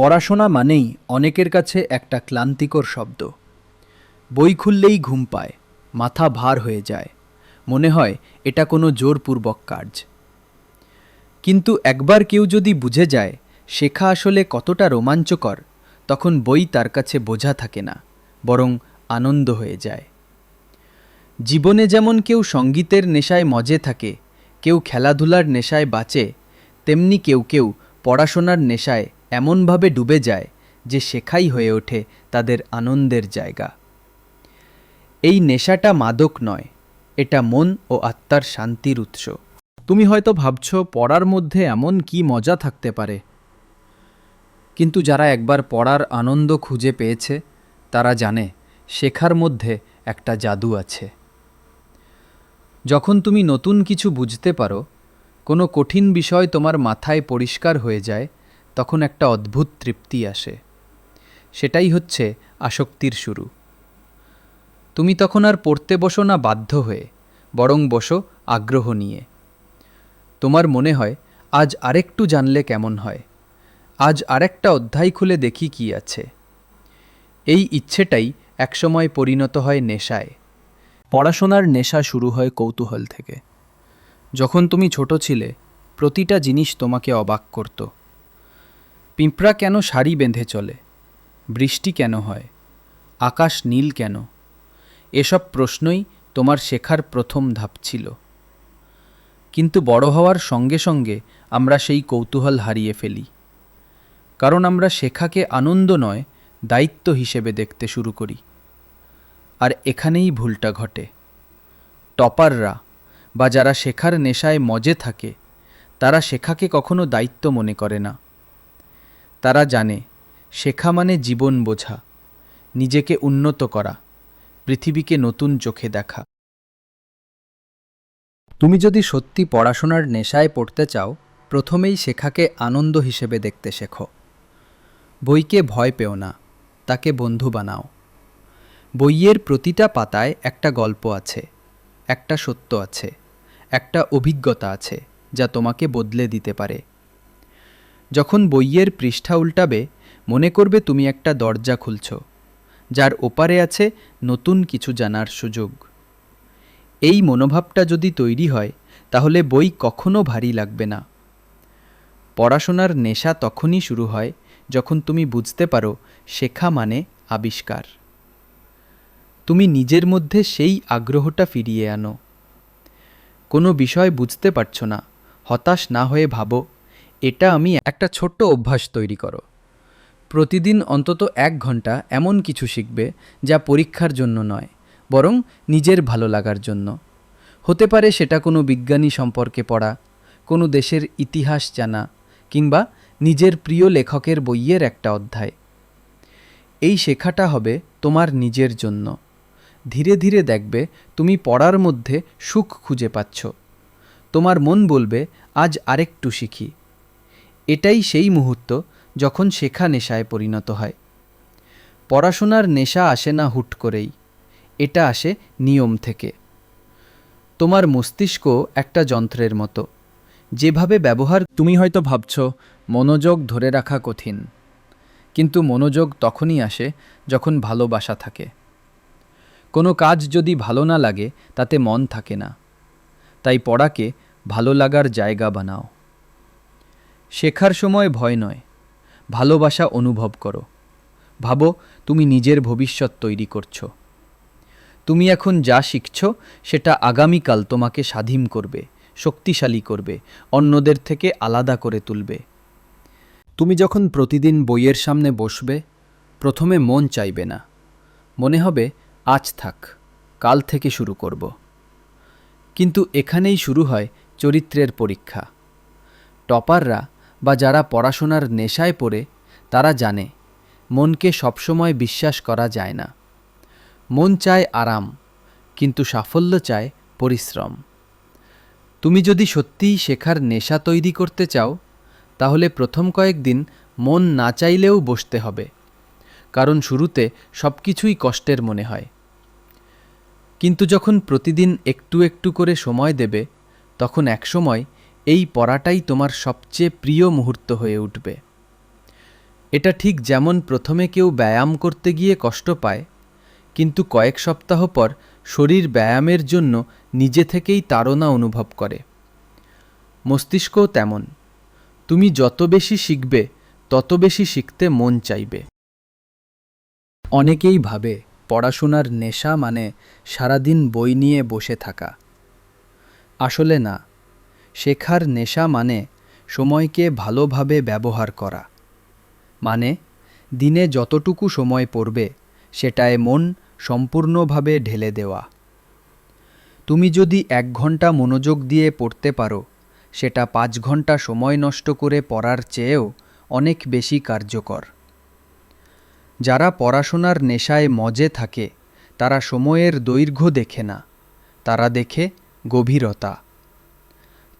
পড়াশোনা মানেই অনেকের কাছে একটা ক্লান্তিকর শব্দ। বই খুললেই ঘুম পায়, মাথা ভার হয়ে যায়। মনে হয় এটা কোনো জোরপূর্বক কাজ। কিন্তু একবার কেউ যদি বুঝে যায় শেখা আসলে কতটা রোমাঞ্চকর, তখন বই তার কাছে বোঝা থাকে না, বরং আনন্দ হয়ে যায়। জীবনে যেমন কেউ সঙ্গীতের নেশায় মজে থাকে, কেউ খেলাধুলার নেশায় বাঁচে, তেমনি কেউ কেউ পড়াশোনার নেশায় এমনভাবে ডুবে যায় যে শেখাই হয়ে ওঠে তাদের আনন্দের জায়গা। এই নেশাটা মাদক নয়, এটা মন ও আত্মার শান্তির উৎস। তুমি হয়তো ভাবছ, পড়ার মধ্যে এমন কি মজা থাকতে পারে। কিন্তু যারা একবার পড়ার আনন্দ খুঁজে পেয়েছে, তারা জানে শেখার মধ্যে একটা জাদু আছে। যখন তুমি নতুন কিছু বুঝতে পারো, কোনো কঠিন বিষয় তোমার মাথায় পরিষ্কার হয়ে যায় তখন একটা অদ্ভুত তৃপ্তি আসে। সেটাই হচ্ছে আসক্তির শুরু। তুমি তখন আর পড়তে বসো না বাধ্য হয়ে, বরং বসো আগ্রহ নিয়ে। তোমার মনে হয়, আজ আরেকটু জানলে কেমন হয়? আজ আরেকটা অধ্যায় খুলে দেখি কি আছে। এই ইচ্ছেটাই একসময় পরিণত হয় নেশায়। পড়াশোনার নেশা শুরু হয় কৌতূহল থেকে। যখন তুমি ছোট ছিলে, প্রতিটা জিনিস তোমাকে অবাক করত। পিঁপড়া কেন শাড়ি বেঁধে চলে? বৃষ্টি কেন হয়? আকাশ নীল কেন? এসব প্রশ্নই তোমার শেখার প্রথম ধাপ ছিল। কিন্তু বড় হওয়ার সঙ্গে সঙ্গে আমরা সেই কৌতূহল হারিয়ে ফেলি। কারণ আমরা শেখাকে আনন্দ নয়, দায়িত্ব হিসেবে দেখতে শুরু করি। আর এখানেই ভুলটা ঘটে। টপাররা বা যারা শেখার নেশায় মজে থাকে, তারা শেখাকে কখনো দায়িত্ব মনে করে না। তারা জানে, শেখা মানে জীবন বোঝা, নিজেকে উন্নত করা, পৃথিবীকে নতুন চোখে দেখা। তুমি যদি সত্যি পড়াশোনার নেশায় পড়তে চাও, প্রথমেই শেখাকে আনন্দ হিসেবে দেখতে শেখো। বইকে ভয় পেও না, তাকে বন্ধু বানাও। বইয়ের প্রতিটা পাতায় একটা গল্প আছে, একটা সত্য আছে, একটা অভিজ্ঞতা আছে, যা তোমাকে বদলে দিতে পারে। যখন বইয়ের পৃষ্ঠা উল্টাবে, মনে করবে তুমি একটা দরজা খুলছ, যার ওপারে আছে নতুন কিছু জানার সুযোগ। এই মনোভাবটা যদি তৈরি হয়, তাহলে বই কখনো ভারী লাগবে না। পড়াশোনার নেশা তখনই শুরু হয় যখন তুমি বুঝতে পারো শেখা মানে আবিষ্কার। তুমি নিজের মধ্যে সেই আগ্রহটা ফিরিয়ে আনো। কোনো বিষয় বুঝতে পারছ না, হতাশ না হয়ে ভাবো এটা আমি একটা ছোট্ট অভ্যাস তৈরি করো। প্রতিদিন অন্তত এক ঘণ্টা এমন কিছু শিখবে যা পরীক্ষার জন্য নয়, বরং নিজের ভালো লাগার জন্য। হতে পারে সেটা কোনো বিজ্ঞানী সম্পর্কে পড়া, কোনো দেশের ইতিহাস জানা, কিংবা নিজের প্রিয় লেখকের বইয়ের একটা অধ্যায়। এই শেখাটা হবে তোমার নিজের জন্য। ধীরে ধীরে দেখবে তুমি পড়ার মধ্যে সুখ খুঁজে পাচ্ছ। তোমার মন বলবে, আজ আরেকটু শিখি। এটাই সেই মুহূর্ত যখন শেখা নেশায় পরিণত হয়। পড়াশোনার নেশা আসে না হুট করেই, এটা আসে নিয়ম থেকে। তোমার মস্তিষ্ক একটা যন্ত্রের মতো, যেভাবে ব্যবহার তুমি হয়তো ভাবছ, মনোযোগ ধরে রাখা কঠিন, কিন্তু মনোযোগ তখনই আসে যখন ভালোবাসা থাকে। কোনো কাজ যদি ভালো না লাগে, তাতে মন থাকে না। তাই পড়াকে ভালো লাগার জায়গা বানাও। শেখার সময় ভয় নয়, ভালোবাসা অনুভব করো। ভাবো, তুমি নিজের ভবিষ্যৎ তৈরি করছ। তুমি এখন যা শিখছ, সেটা আগামীকাল তোমাকে স্বাধীন করবে, শক্তিশালী করবে, অন্যদের থেকে আলাদা করে তুলবে। তুমি যখন প্রতিদিন বইয়ের সামনে বসবে, প্রথমে মন চাইবে না। মনে হবে, আজ থাক, কাল থেকে শুরু করব। কিন্তু এখানেই শুরু হয় চরিত্রের পরীক্ষা। টপাররা বা যারা পড়াশোনার নেশায় পড়ে, তারা জানে, মনকে সবসময় বিশ্বাস করা যায় না। মন চায় আরাম, কিন্তু সাফল্য চায় পরিশ্রম। তুমি যদি সত্যিই শেখার নেশা তৈরি করতে চাও, তাহলে প্রথম কয়েকদিন মন না চাইলেও বসতে হবে, কারণ শুরুতে সব কিছুই কষ্টের মনে হয়। কিন্তু যখন প্রতিদিন একটু একটু করে সময় দেবে, তখন একসময় এই পড়াটাই তোমার সবচেয়ে প্রিয় মুহূর্ত হয়ে উঠবে। এটা ঠিক যেমন প্রথমে কেউ ব্যায়াম করতে গিয়ে কষ্ট পায়, কিন্তু কয়েক সপ্তাহ পর শরীর ব্যায়ামের জন্য নিজে থেকেই তাড়না অনুভব করে। মস্তিষ্কও তেমন, তুমি যত বেশি শিখবে, তত বেশি শিখতে মন চাইবে। অনেকেই ভাবে পড়াশোনার নেশা মানে সারাদিন বই নিয়ে বসে থাকা। আসলে না শেখার নেশা মানে সময়কে ভালোভাবে ব্যবহার করা। মানে দিনে যতটুকু সময় পড়বে, সেটায় মন সম্পূর্ণভাবে ঢেলে দেওয়া। তুমি যদি এক ঘণ্টা মনোযোগ দিয়ে পড়তে পারো, সেটা পাঁচ ঘণ্টা সময় নষ্ট করে পড়ার চেয়েও অনেক বেশি কার্যকর। যারা পড়াশোনার নেশায় মজে থাকে, তারা সময়ের দৈর্ঘ্য দেখে না। তারা দেখে গভীরতা।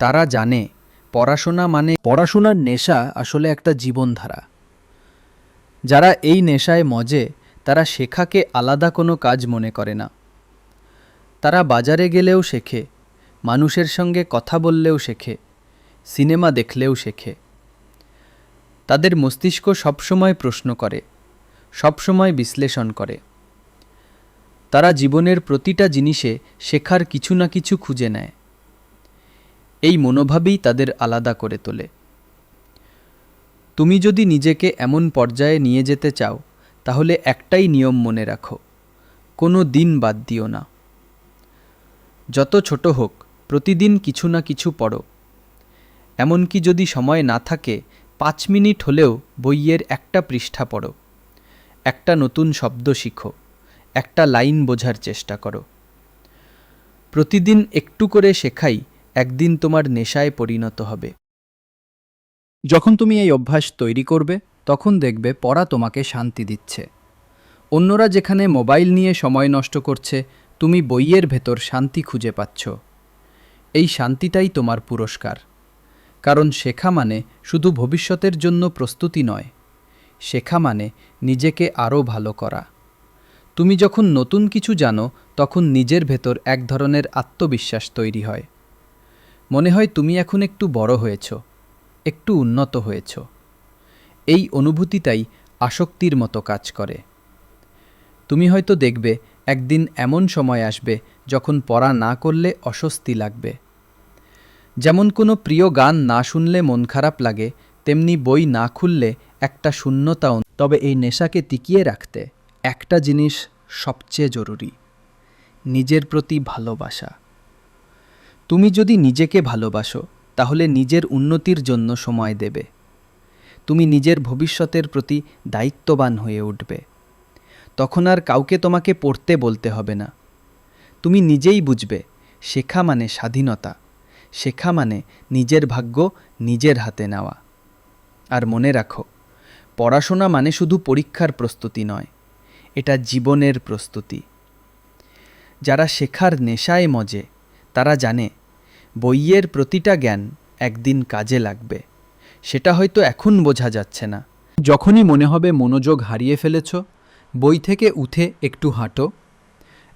তারা জানে, পড়াশোনা মানে পড়াশোনার নেশা আসলে একটা জীবনধারা। যারা এই নেশায় মজে, তারা শেখাকে আলাদা কোনো কাজ মনে করে না। তারা বাজারে গেলেও শেখে, মানুষের সঙ্গে কথা বললেও শেখে, সিনেমা দেখলেও শেখে। তাদের মস্তিষ্ক সবসময় প্রশ্ন করে, সবসময় বিশ্লেষণ করে। তারা জীবনের প্রতিটা জিনিসে শেখার কিছু না কিছু খুঁজে নেয়। এই মনোভাবই তাদের আলাদা করে তোলে। তুমি যদি নিজেকে এমন পর্যায়ে নিয়ে যেতে চাও, তাহলে একটাই নিয়ম মনে রাখো, কোনো দিন বাদ দিও না। যত ছোট হোক, প্রতিদিন কিছু না কিছু পড়ো। এমনকি যদি সময় না থাকে, পাঁচ মিনিট হলেও বইয়ের একটা পৃষ্ঠা পড়ো। একটা নতুন শব্দ শিখো, একটা লাইন বোঝার চেষ্টা করো। প্রতিদিন একটু করে শেখাই একদিন তোমার নেশায় পরিণত হবে। যখন তুমি এই অভ্যাস তৈরি করবে, তখন দেখবে পড়া তোমাকে শান্তি দিচ্ছে। অন্যরা যেখানে মোবাইল নিয়ে সময় নষ্ট করছে, তুমি বইয়ের ভেতর শান্তি খুঁজে পাচ্ছ। এই শান্তিটাই তোমার পুরস্কার। কারণ শেখা মানে শুধু ভবিষ্যতের জন্য প্রস্তুতি নয়, শেখা মানে নিজেকে আরও ভালো করা। তুমি যখন নতুন কিছু জানো, তখন নিজের ভেতর এক ধরনের আত্মবিশ্বাস তৈরি হয়। মনে হয় তুমি এখন একটু বড় হয়েছ, একটু উন্নত হয়েছ। এই অনুভূতিটাই আসক্তির মতো কাজ করে। তুমি হয়তো দেখবে, একদিন এমন সময় আসবে যখন পড়া না করলে অস্বস্তি লাগবে। যেমন কোনো প্রিয় গান না শুনলে মন খারাপ লাগে, তেমনি বই না খুললে একটা শূন্যতা তবে এই নেশাকে টিকিয়ে রাখতে একটা জিনিস সবচেয়ে জরুরি, নিজের প্রতি ভালোবাসা। তুমি যদি নিজেকে ভালোবাসো, তাহলে নিজের উন্নতির জন্য সময় দেবে। তুমি নিজের ভবিষ্যতের প্রতি দায়িত্ববান হয়ে উঠবে। তখন আর কাউকে তোমাকে পড়তে বলতে হবে না। তুমি নিজেই বুঝবে, শেখা মানে স্বাধীনতা, শেখা মানে নিজের ভাগ্য নিজের হাতে নেওয়া। আর মনে রাখো, পড়াশোনা মানে শুধু পরীক্ষার প্রস্তুতি নয়, এটা জীবনের প্রস্তুতি। যারা শেখার নেশায় মজে, তারা জানে বইয়ের প্রতিটা জ্ঞান একদিন কাজে লাগবে। সেটা হয়তো এখন বোঝা যাচ্ছে না। যখনই মনে হবে মনোযোগ হারিয়ে ফেলেছ, বই থেকে উঠে একটু হাঁটো,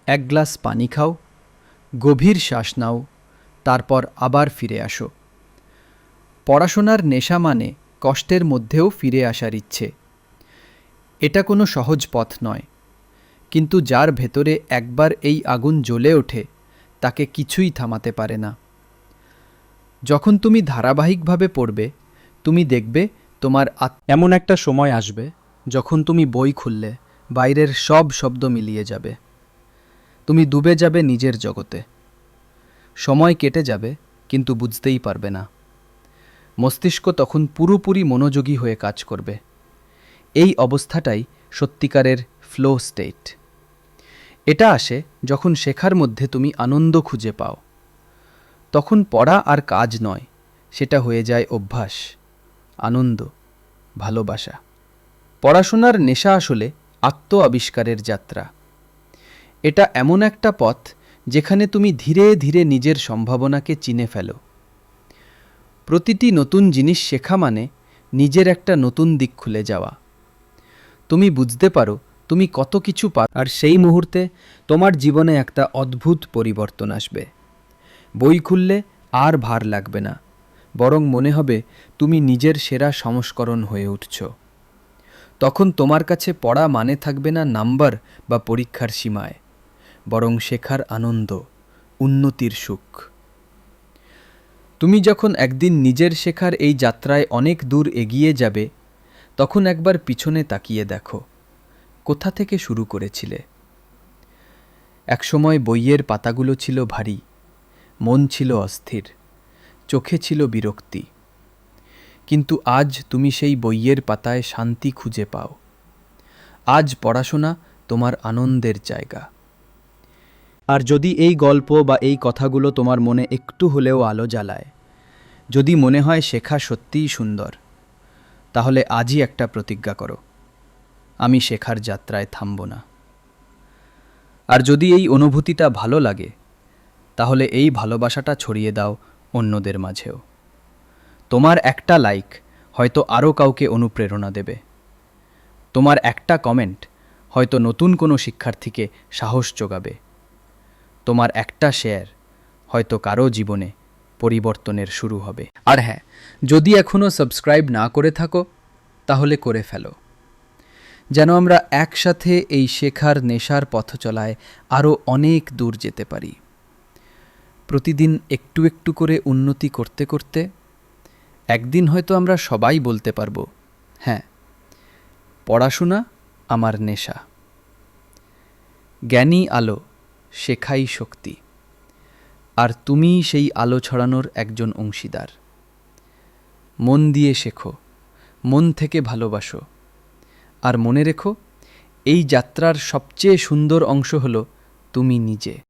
এক গ্লাস পানি খাও, গভীর শ্বাস নাও, তারপর আবার ফিরে আসো। পড়াশোনার নেশা মানে কষ্টের মধ্যেও ফিরে আসার ইচ্ছে। এটা কোনো সহজ পথ নয়, কিন্তু যার ভেতরে একবার এই আগুন জ্বলে ওঠে, তাকে কিছুই থামাতে পারে না। যখন তুমি ধারাবাহিকভাবে পড়বে, তুমি দেখবে তোমার এমন একটা সময় আসবে যখন তুমি বই খুললে, বাইরের সব শব্দ মিলিয়ে যাবে। তুমি ডুবে যাবে নিজের জগতে। সময় কেটে যাবে, কিন্তু বুঝতেই পারবে না। মস্তিষ্ক তখন পুরোপুরি মনোযোগী হয়ে কাজ করবে। এই অবস্থাটাই সত্যিকারের ফ্লো স্টেট এটা আসে যখন শেখার মধ্যে তুমি আনন্দ খুঁজে পাও। তখন পড়া আর কাজ নয়, সেটা হয়ে যায় অভ্যাস, আনন্দ, ভালোবাসা। পড়াশোনার নেশা আসলে আত্ম আবিষ্কারের যাত্রা। এটা এমন একটা পথ যেখানে তুমি ধীরে ধীরে নিজের সম্ভাবনাকে চিনে ফেলো। প্রতিটি নতুন জিনিস শেখা মানে নিজের একটা নতুন দিক খুলে যাওয়া। তুমি বুঝতে পারো তুমি কত কিছু পার আর সেই মুহূর্তে তোমার জীবনে একটা অদ্ভুত পরিবর্তন আসবে। বই খুললে আর ভার লাগবে না, বরং মনে হবে তুমি নিজের সেরা সংস্করণ হয়ে উঠছ। তখন তোমার কাছে পড়া মানে থাকবে না নাম্বার বা পরীক্ষার সীমায়, বরং শেখার আনন্দ, উন্নতির সুখ। তুমি যখন একদিন নিজের শেখার এই যাত্রায় অনেক দূর এগিয়ে যাবে, তখন একবার পিছনে তাকিয়ে দেখো, কোথা থেকে শুরু করেছিলে? একসময় বইয়ের পাতাগুলো ছিল ভারী মন ছিল অস্থির, চোখে ছিল বিরক্তি। কিন্তু আজ তুমি সেই বইয়ের পাতায় শান্তি খুঁজে পাও। আজ পড়াশোনা তোমার আনন্দের জায়গা। আর যদি এই গল্প বা এই কথাগুলো তোমার মনে একটু হলেও আলো জ্বালায়, যদি মনে হয় শেখা সত্যিই সুন্দর, তাহলে আজই একটা প্রতিজ্ঞা করো, আমি শেখার যাত্রায় থামব না। আর যদি এই অনুভূতিটা ভালো লাগে তাহলে এই ভালোবাসাটা ছড়িয়ে দাও অন্যদের মাঝেও। তোমার একটা লাইক হয়তো আরও কাউকে অনুপ্রেরণা দেবে। তোমার একটা কমেন্ট হয়তো নতুন কোনো শিক্ষার্থীকে সাহস যোগাবে। তোমার একটা শেয়ার হয়তো কারও জীবনে পরিবর্তনের শুরু হবে। আর হ্যাঁ যদি এখনও সাবস্ক্রাইব না করে থাকো, তাহলে করে ফেলো। যেন আমরা একসাথে এই শেখার নেশার পথ চলায় আরও অনেক দূর যেতে পারি। প্রতিদিন একটু একটু করে উন্নতি করতে করতে একদিন হয়তো আমরা সবাই বলতে পারব হ্যাঁ পড়াশোনা আমার নেশা। জ্ঞানী আলো, শেখাই শক্তি। আর তুমি সেই আলো ছড়ানোর একজন অংশীদার। মন দিয়ে শেখো, মন থেকে ভালোবাসো। আর মনে রেখো, এই যাত্রার সবচেয়ে সুন্দর অংশ হলো তুমি নিজে।